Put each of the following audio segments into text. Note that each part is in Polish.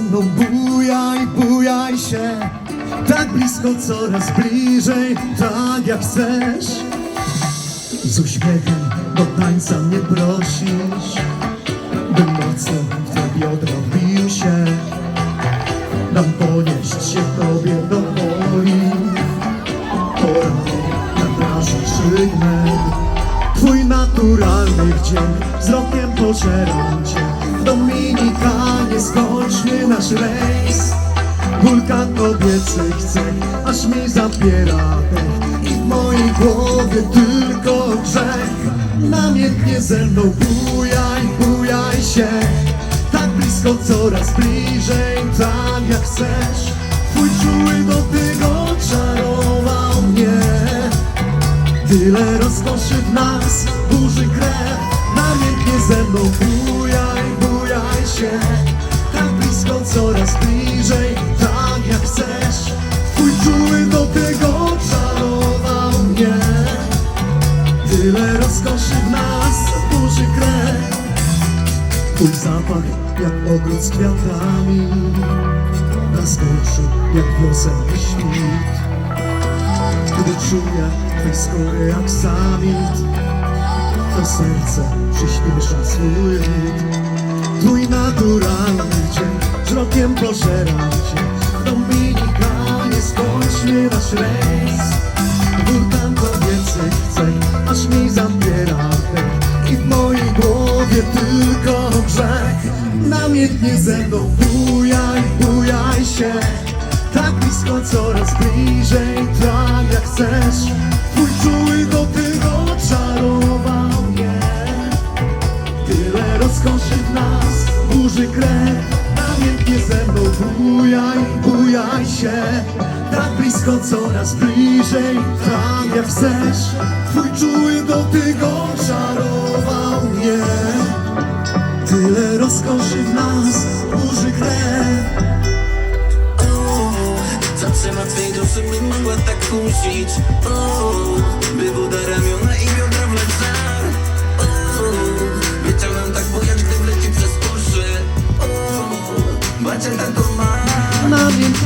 mną bujaj, bujaj się. Tak blisko, coraz bliżej, tak jak chcesz. Z uśmiechem do tańca mnie prosisz. Bym mocno w te biodra wbił się. Dam ponieść się tobie do woli. Pora na plaży żygnę Twój naturalny wdzięk Wzrokiem pożeram cię Dominikanie skończmy nasz rejs. Wulkan kobiecych cech Aż mi zabiera dech I w mojej głowie tylko grzech. Namiętnie ze mną bujaj, bujaj się. Tak blisko, coraz bliżej Tak jak chcesz. Twój czuły dotyk oczarował mnie. Tyle rozkoszy w nas, burzy krew. Namiętnie ze mną bujaj, się Tak blisko, coraz bliżej, tak jak chcesz. Twój czuły dotyk oczarował mnie. Tyle rozkoszy w nas, burzy krew. Twój zapach jak ogród z kwiatami. Naskoczy jak wiosenny świt. Gdy czuję twej skóry jak samit To serce przyspiesza swój rytm naturalny dzień Wzrokiem pożeram cię Dominikanie skończmy nasz rejs. Wulkan kobiecy chce Aż mi zabiera I w mojej głowie tylko grzech. Namiętnie ze mną bujaj, bujaj się. Tak blisko, coraz bliżej, tak jak chcesz. Twój czuły dotyk oczarował mnie. Tyle rozkoszy w nas, burzy krew Namiętnie ze mną bujaj, bujaj się. Tak blisko, coraz bliżej, tak jak chcesz. Twój czuły dotyk oczarował mnie. Tyle rozkoszy w nas, burzy krew. Zaczyna twej duszy by mogła tak kusić O, By woda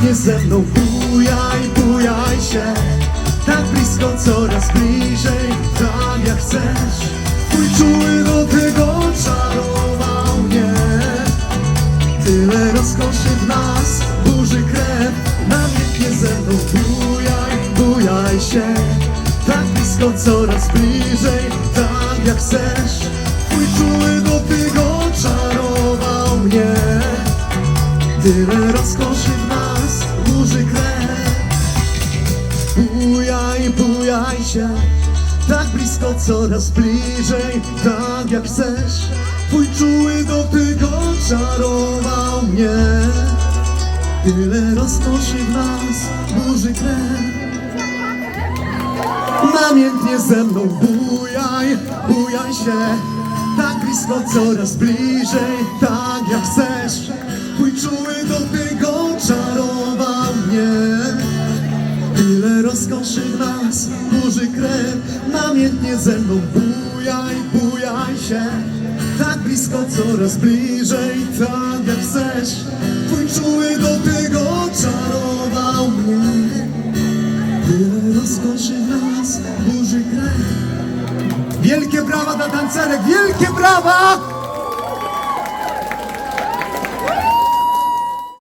Namiętnie ze mną. Bujaj, bujaj się Tak blisko, coraz bliżej, tak jak chcesz. Twój czuły dotyk oczarował mnie Tyle rozkoszy w nas, burzy krew Namiętnie ze mną. Bujaj, bujaj się Tak blisko, coraz bliżej, tak jak chcesz. Twój czuły dotyk oczarował mnie Tyle rozkoszy w nas, burzy krew. Bujaj, bujaj się Tak blisko, coraz bliżej Tak jak chcesz. Twój czuły dotyk oczarował mnie. Tyle rozkoszy w nas, burzy krew. Namiętnie ze mną bujaj, bujaj się. Tak blisko, coraz bliżej, tak jak chcesz. Twój czuły dotyk W nas, burzy krew Namiętnie ze mną bujaj, bujaj się. Tak blisko, coraz bliżej, tak jak chcesz. Twój czuły dotyk oczarował mnie. Tyle rozkoszy nas, burzy krew. Wielkie brawa dla tancerek, wielkie brawa!